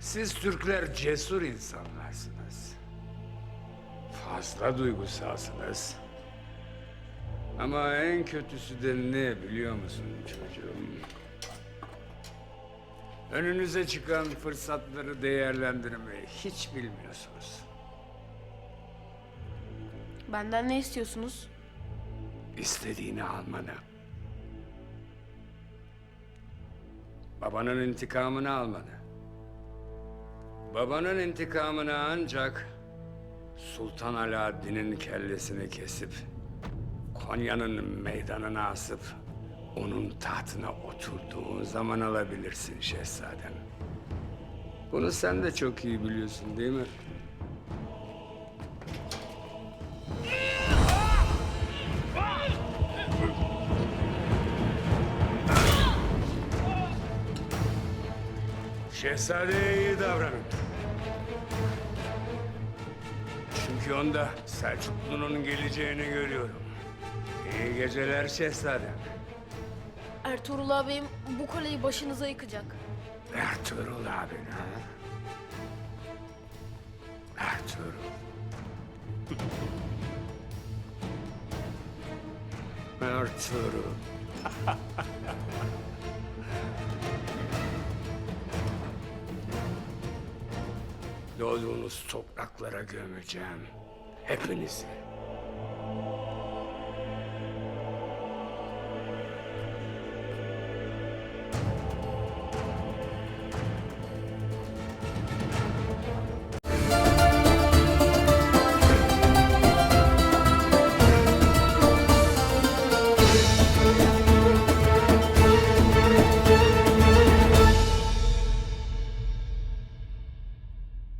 Siz Türkler cesur insanlarsınız. Fazla duygusalsınız. Ama en kötüsü de ne biliyor musun çocuğum? Önünüze çıkan fırsatları değerlendirmeyi hiç bilmiyorsunuz. Benden ne istiyorsunuz? İstediğini almanı. Babanın intikamını almanı. Babanın intikamını ancak Sultan Alaaddin'in kellesini kesip Konya'nın meydanına asıp onun tahtına oturduğun zaman alabilirsin şehzadem. Bunu sen de çok iyi biliyorsun değil mi? Şehzadeye iyi davranın. Çünkü onda Selçuklu'nun geleceğini görüyorum. İyi geceler şehzadem. Ertuğrul abim bu kaleyi başınıza yıkacak. Ertuğrul abin ha? Ertuğrul. Ertuğrul. Doğduğunuz topraklara gömeceğim. Hepinizi.